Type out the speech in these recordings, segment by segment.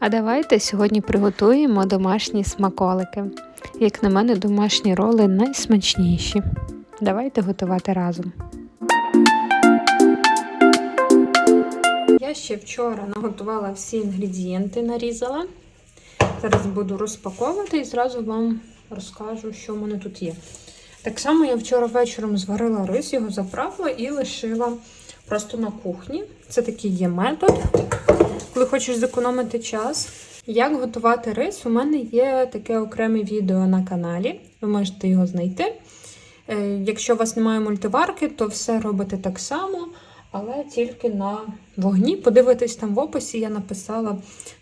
А давайте сьогодні приготуємо домашні смаколики. Як на мене, домашні роли найсмачніші. Давайте готувати разом. Я ще вчора наготувала всі інгредієнти, нарізала. Зараз буду розпаковувати і зразу вам розкажу, що в мене тут є. Так само я вчора вечором зварила рис, його заправила і лишила просто на кухні. Це такий є метод, коли хочеш зекономити час. Як готувати рис, у мене є таке окреме відео на каналі. Ви можете його знайти. Е, Якщо у вас немає мультиварки, то все робите так само, але тільки на вогні. Подивитись там в описі, я написала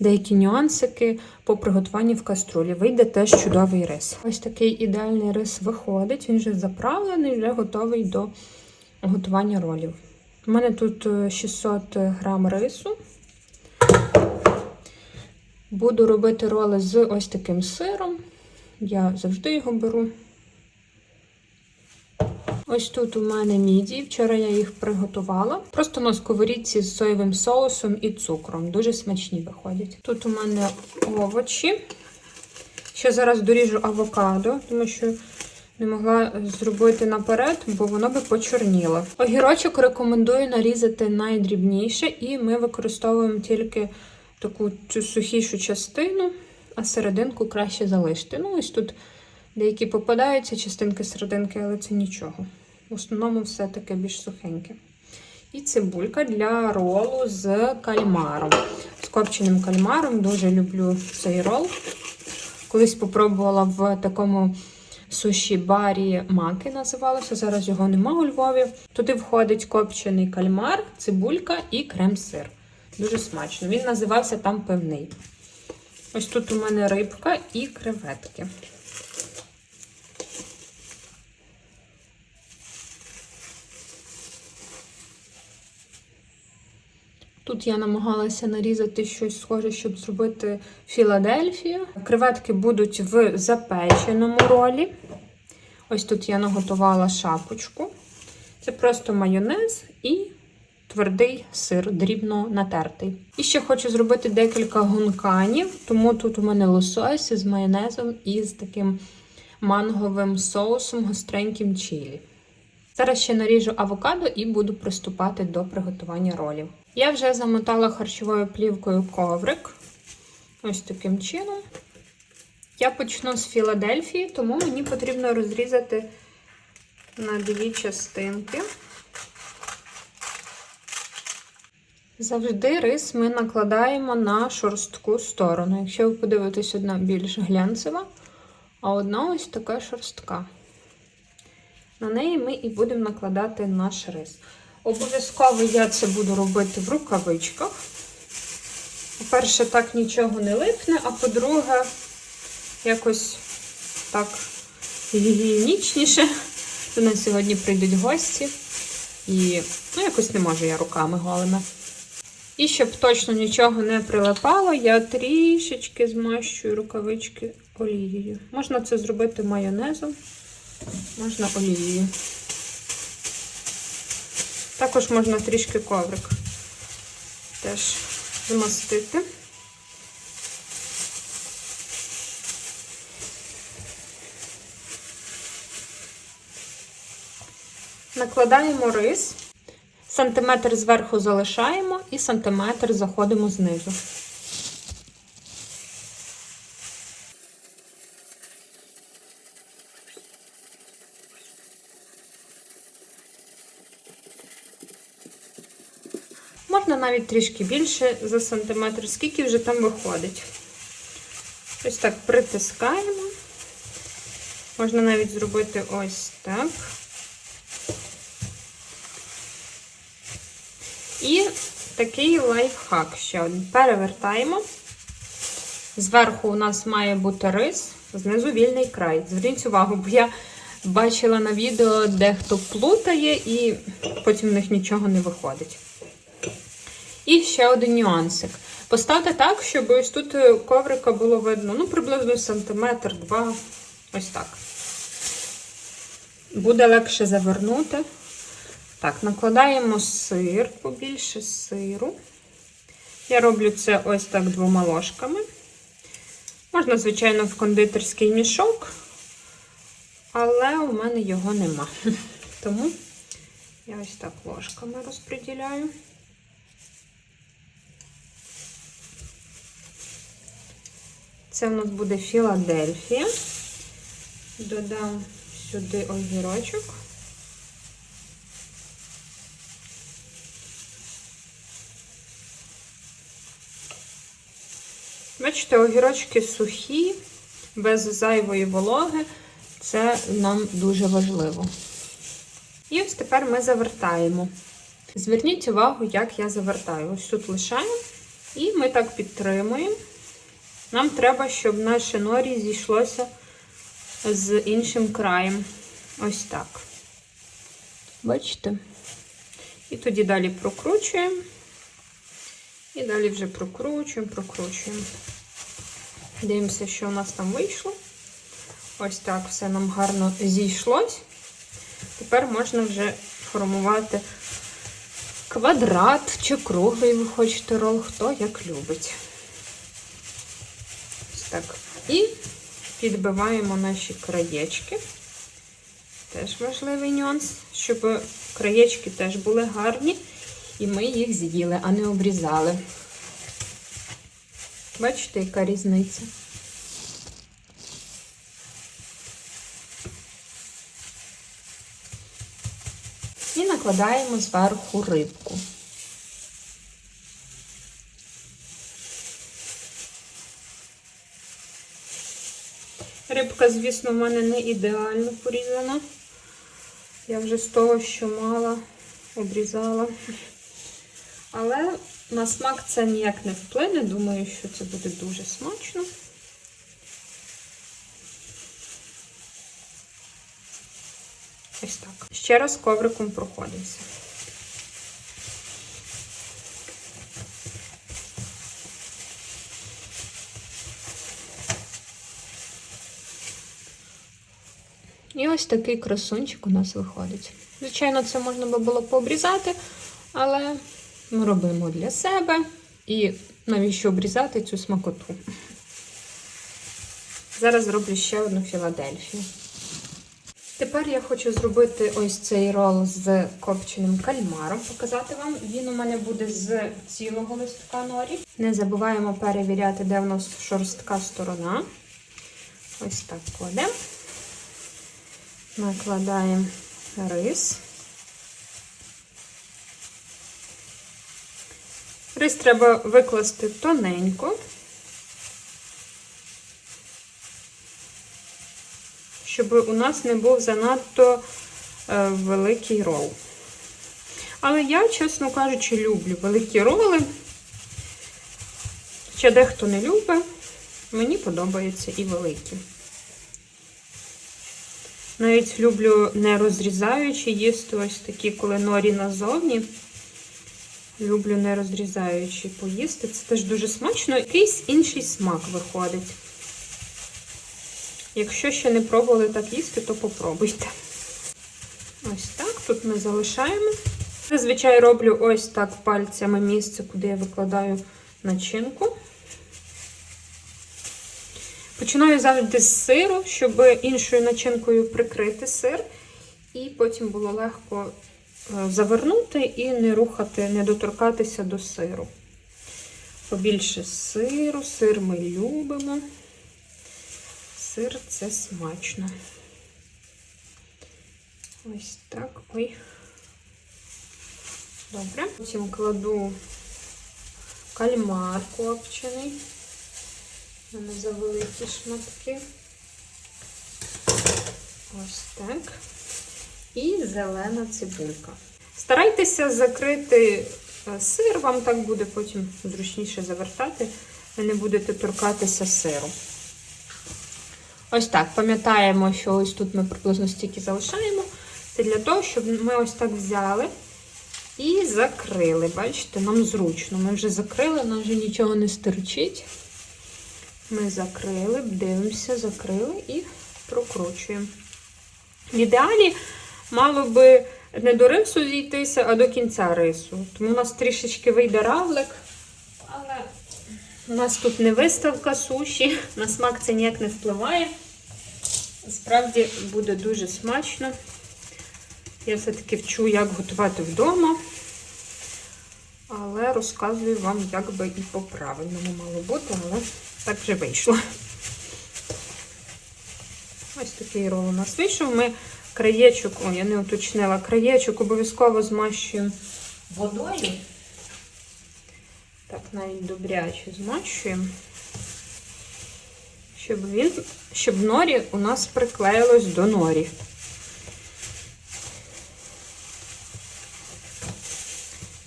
деякі нюансики по приготуванні в каструлі. Вийде теж чудовий рис. Ось такий ідеальний рис виходить. Він вже заправлений, вже готовий до готування ролів. У мене тут е, 600 грам рису. Буду робити роли з ось таким сиром. Я завжди його беру. Ось тут у мене мідії. Вчора я їх приготувала. Просто на сковорідці з соєвим соусом і цукром. Дуже смачні виходять. Тут у мене овочі. Ще зараз доріжу авокадо, тому що не могла зробити наперед, бо воно би почорніло. Огірочок рекомендую нарізати найдрібніше, і ми використовуємо тільки таку цю сухішу частину, а серединку краще залишити. Ну, ось тут деякі попадаються частинки серединки, але це нічого. В основному все таке більш сухеньке. І цибулька для ролу з кальмаром. З копченим кальмаром. Дуже люблю цей рол. Колись спробувала в такому суші барі маки називалося. Зараз його нема у Львові. Туди входить копчений кальмар, цибулька і крем-сир. Дуже смачно. Він називався там певний. Ось тут у мене рибка і креветки. Тут я намагалася нарізати щось схоже, щоб зробити Філадельфію. Креветки будуть в запеченому ролі. Ось тут я наготувала шапочку. Це просто майонез і твердий сир, дрібно натертий. І ще хочу зробити декілька гунканів, тому тут у мене лосось з майонезом і з таким манговим соусом, гостреньким чилі. Зараз ще наріжу авокадо і буду приступати до приготування ролів. Я вже замотала харчовою плівкою коврик. Ось таким чином. Я почну з Філадельфії, тому мені потрібно розрізати на дві частинки. Завжди рис ми накладаємо на шорстку сторону. Якщо ви подивитесь, одна більш глянцева, а одна ось така шорстка. На неї ми і будемо накладати наш рис. Обов'язково я це буду робити в рукавичках. По-перше, так нічого не липне, а по-друге, якось так гігієнічніше. До нас сьогодні прийдуть гості. І ну, якось не можу я руками голими. І щоб точно нічого не прилипало, я трішечки змащую рукавички олією. Можна це зробити майонезом, можна олією. Також можна трішки коврик теж змастити. Накладаємо рис, сантиметр зверху залишаємо і сантиметр заходимо знизу. Можна навіть трішки більше за сантиметр, скільки вже там виходить. Ось так притискаємо. Можна навіть зробити ось так. І такий лайфхак ще один. Перевертаємо. Зверху у нас має бути рис, знизу вільний край. Зверніть увагу, бо я бачила на відео, де хто плутає, і потім в них нічого не виходить. І ще один нюансик. Поставте так, щоб ось тут коврика було видно, ну, приблизно сантиметр, два, ось так. Буде легше завернути. Так, накладаємо сир, побільше сиру. Я роблю це ось так двома ложками. Можна, звичайно, в кондитерський мішок, але у мене його нема. Тому я ось так ложками розподіляю. Це в нас буде Філадельфія. Додам сюди огірочок. Бачите, огірочки сухі, без зайвої вологи. Це нам дуже важливо. І ось тепер ми завертаємо. Зверніть увагу, як я завертаю. Ось тут лишаємо. І ми так підтримуємо. Нам треба, щоб наше норі зійшлося з іншим краєм. Ось так. Бачите? І тоді далі прокручуємо. І далі вже прокручуємо, прокручуємо. Дивимося, що у нас там вийшло. Ось так все нам гарно зійшлось. Тепер можна вже формувати квадрат чи круглий, ви хочете рол, хто як любить. Ось так. І підбиваємо наші краєчки. Теж важливий нюанс, щоб краєчки теж були гарні, і ми їх з'їли, а не обрізали. Бачите, яка різниця? І накладаємо зверху рибку. Рибка, звісно, в мене не ідеально порізана. Я вже з того, що мала, обрізала. Але на смак це ніяк не вплине. Думаю, що це буде дуже смачно. Ось так. Ще раз ковриком проходимося. І ось такий красунчик у нас виходить. Звичайно, це можна би було пообрізати, але ми робимо для себе. І навіщо обрізати цю смакоту? Зараз зроблю ще одну Філадельфію. Тепер я хочу зробити ось цей рол з копченим кальмаром, показати вам. Він у мене буде з цілого листка норі. Не забуваємо перевіряти, де в нас шорстка сторона. Ось так кладемо. Накладаємо рис. Рис треба викласти тоненько, щоб у нас не був занадто е, великий рол. Але я, чесно кажучи, люблю великі роли. Хоча дехто не любить, мені подобаються і великі. Навіть люблю не розрізаючи їсти ось такі, коли норі назовні. Люблю не розрізаючи поїсти. Це теж дуже смачно. Якийсь інший смак виходить. Якщо ще не пробували так їсти, то попробуйте. Ось так, тут ми залишаємо. Зазвичай роблю ось так пальцями місце, куди я викладаю начинку. Починаю завжди з сиру, щоб іншою начинкою прикрити сир, і потім було легко завернути і не рухати, не доторкатися до сиру. Побільше сиру, сир ми любимо. Сир це смачно. Ось так. Ой. Добре. Потім кладу кальмар копчений. У мене завеликі шматки. Ось так. І зелена цибулька. Старайтеся закрити сир, вам так буде потім зручніше завертати, ви не будете торкатися сиру. Ось так, пам'ятаємо, що ось тут ми приблизно стільки залишаємо. Це для того, щоб ми ось так взяли і закрили. Бачите, нам зручно. Ми вже закрили, нам вже нічого не стерчить. Ми закрили, дивимося, закрили і прокручуємо. В ідеалі мало би не до рису зійтися, а до кінця рису. Тому у нас трішечки вийде равлик, але у нас тут не виставка суші, на смак це ніяк не впливає. Справді буде дуже смачно. Я все-таки вчу, як готувати вдома. Але розказую вам, як би і по-правильному мало бути, але так вже вийшло. Ось такий рол у нас вийшов. Ми краєчок, о, я не уточнила, краєчок обов'язково змащуємо водою. Так, навіть добряче змащуємо. Щоб він, щоб норі у нас приклеїлось до норі.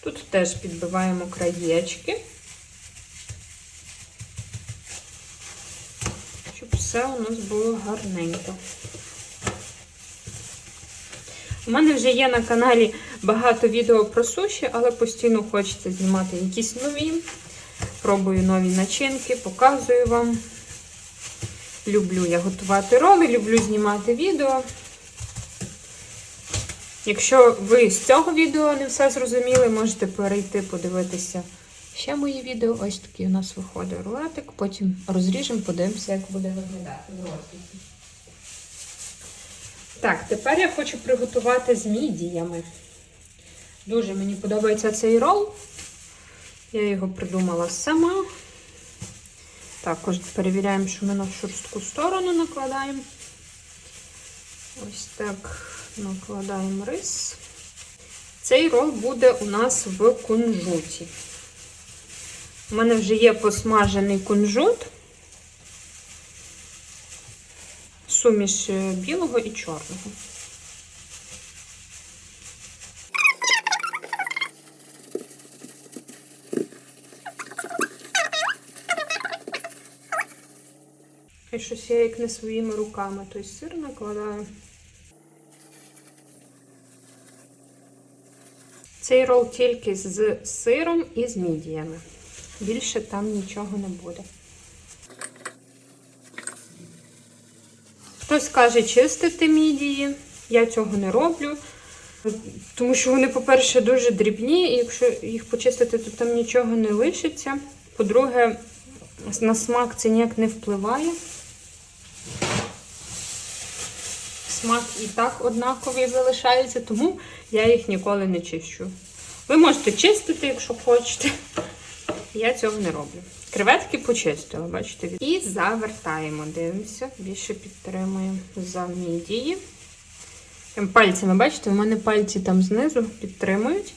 Тут теж підбиваємо краєчки, щоб все у нас було гарненько. У мене вже є на каналі багато відео про суші, але постійно хочеться знімати якісь нові. Пробую нові начинки, показую вам. Люблю я готувати роли, люблю знімати відео. Якщо ви з цього відео не все зрозуміли, можете перейти подивитися ще мої відео. Ось такий у нас виходить рулетик. Потім розріжемо, подивимося, як буде виглядати в розвитку. Так, тепер я хочу приготувати з мідіями. Дуже мені подобається цей рол. Я його придумала сама. Також перевіряємо, що ми на шорстку сторону накладаємо. Ось так накладаємо рис. Цей рол буде у нас в кунжуті. У мене вже є посмажений кунжут, суміш е, білого і чорного. І щось я як не своїми руками той сир накладаю. Цей рол тільки з сиром і з мідіями. Більше там нічого не буде. Хтось каже чистити мідії. Я цього не роблю. Тому що вони, по-перше, дуже дрібні, і якщо їх почистити, то там нічого не лишиться. По-друге, на смак це ніяк не впливає. Смак і так однаковий залишається, тому я їх ніколи не чищу. Ви можете чистити, якщо хочете. Я цього не роблю. Креветки почистила, бачите? І завертаємо, дивимося, більше підтримуємо за мідії. Пальцями, бачите, у мене пальці там знизу підтримують.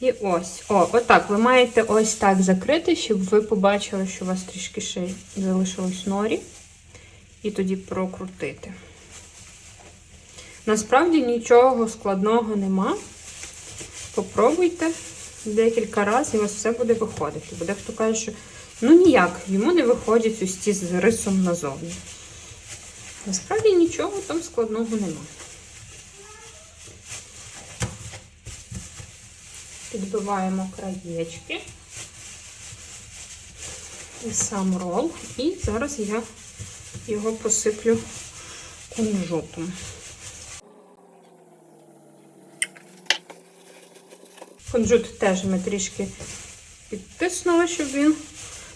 І ось, о, отак. Ви маєте ось так закрити, щоб ви побачили, що у вас трішки ще залишилось норі. І тоді прокрутити. Насправді нічого складного нема. Попробуйте декілька разів, і у вас все буде виходити. Бо дехто каже, що ну ніяк, йому не виходять ці з рисом назовні. Насправді нічого там складного нема. Підбиваємо краєчки і сам рол. І зараз я його посиплю кунжутом. Кунжут теж ми трішки підтиснули, щоб він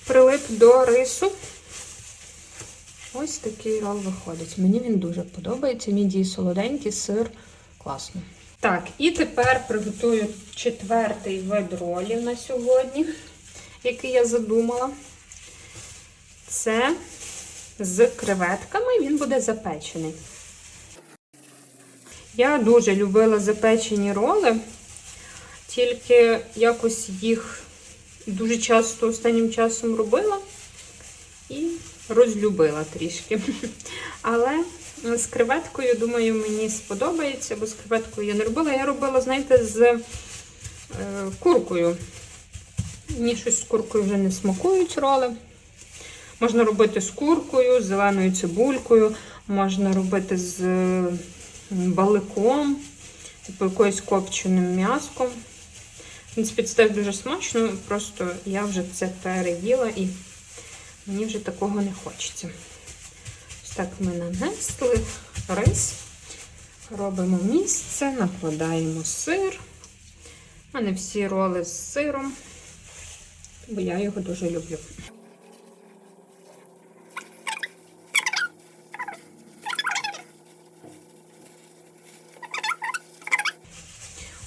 прилип до рису. Ось такий рол виходить. Мені він дуже подобається. Мідії солоденький, сир класно. Так, і тепер приготую четвертий вид ролів на сьогодні, який я задумала. Це з креветками, він буде запечений. Я дуже любила запечені роли, тільки якось їх дуже часто останнім часом робила і розлюбила трішки. Але з креветкою, думаю, мені сподобається, бо з креветкою я не робила. Я робила, знаєте, з е, куркою. Мені щось з куркою вже не смакують роли. Можна робити з куркою, з зеленою цибулькою, можна робити з баликом, типу якоюсь копченим м'яском. Принципі, це дуже смачно, просто я вже це переїла і мені вже такого не хочеться. Ось так ми нанесли рис, робимо місце, накладаємо сир. У мене всі роли з сиром. бо я його дуже люблю.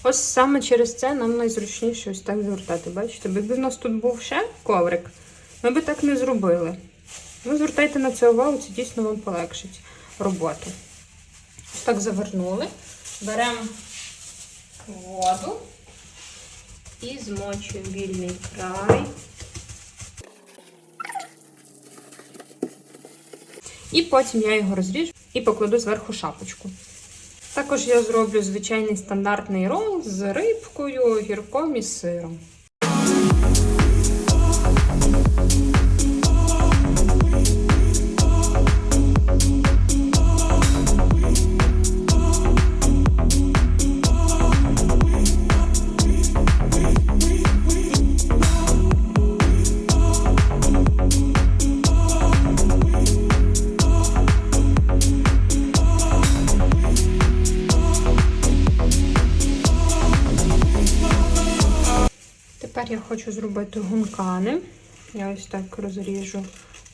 Ось саме через це нам найзручніше ось так звертати. Бачите, якби в нас тут був ще коврик, ми би так не зробили. Ви звертайте на це увагу, це дійсно вам полегшить роботу. Ось так завернули. Беремо воду і змочуємо вільний край. І потім я його розріжу і покладу зверху шапочку. Також я зроблю звичайний стандартний рол з рибкою, гірком і сиром. Я гункани. Я ось так розріжу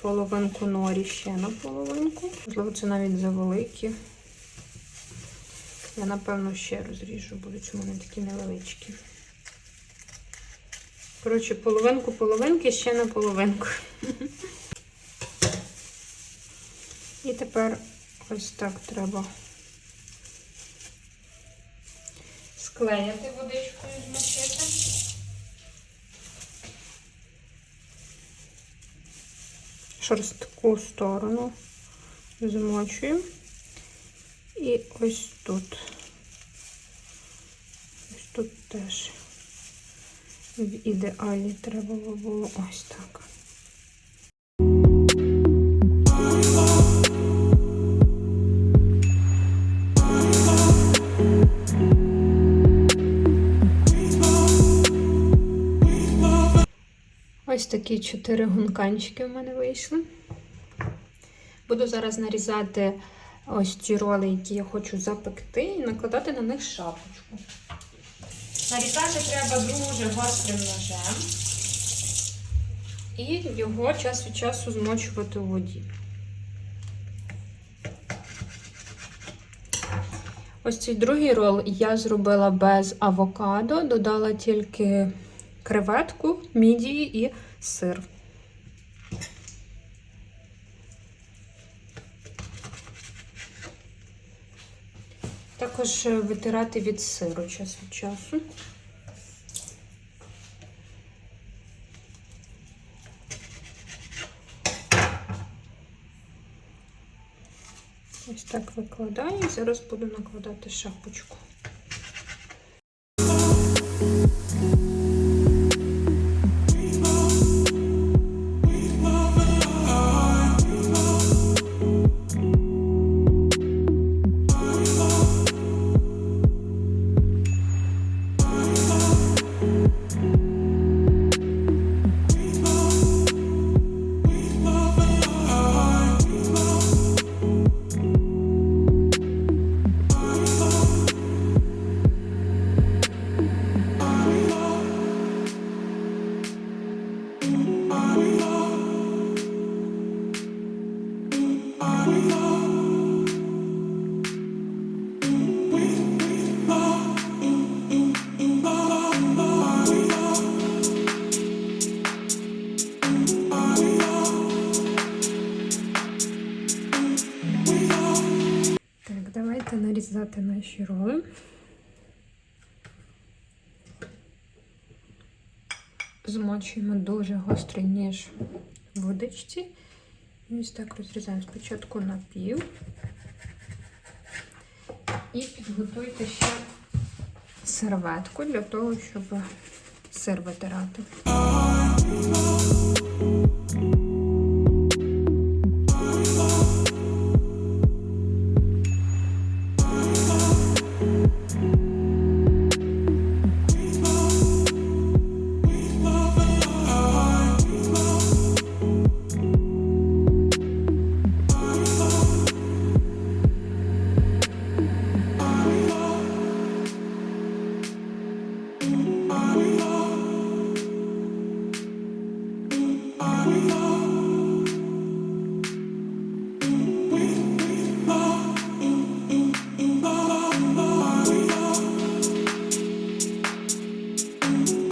половинку норі ще на половинку. Можливо, це навіть завеликі. Я, напевно, ще розріжу, будуть у мене такі невеличкі. Коротше, половинку половинки ще на половинку. І тепер ось так треба склеяти водичкою змочити. Шорстку сторону змочуємо. І ось тут. Ось тут теж в ідеалі треба було ось так. Такі чотири гунканчики в мене вийшли. Буду зараз нарізати ось ці роли, які я хочу запекти, і накладати на них шапочку. Нарізати треба дуже гострим ножем і його час від часу змочувати у воді. Ось цей другий рол я зробила без авокадо, додала тільки креветку, мідії і сир. Також витирати від сиру час від часу. Ось так викладаю зараз буду накладати шапочку. Нарізати наші роли. Змочуємо дуже гострий ніж в водичці. І ось так розрізаємо спочатку на пів. І підготуйте ще серветку для того, щоб сир витирати.